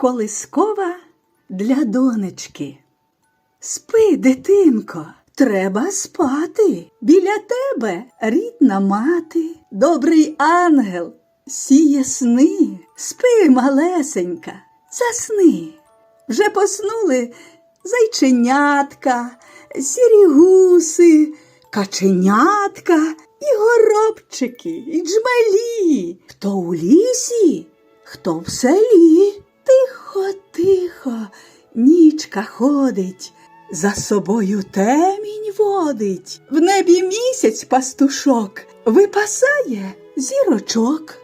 Колискова для донечки. Спи, дитинко, треба спати. Біля тебе рідна мати, добрий ангел, сіє сни. Спи, малесенька, засни. Вже поснули зайченятка, сірі гуси, каченятка і горобчики, і джмелі. Хто у лісі, хто в селі. Тихо, тихо, нічка ходить, за собою темінь водить. В небі місяць пастушок випасає зірочок.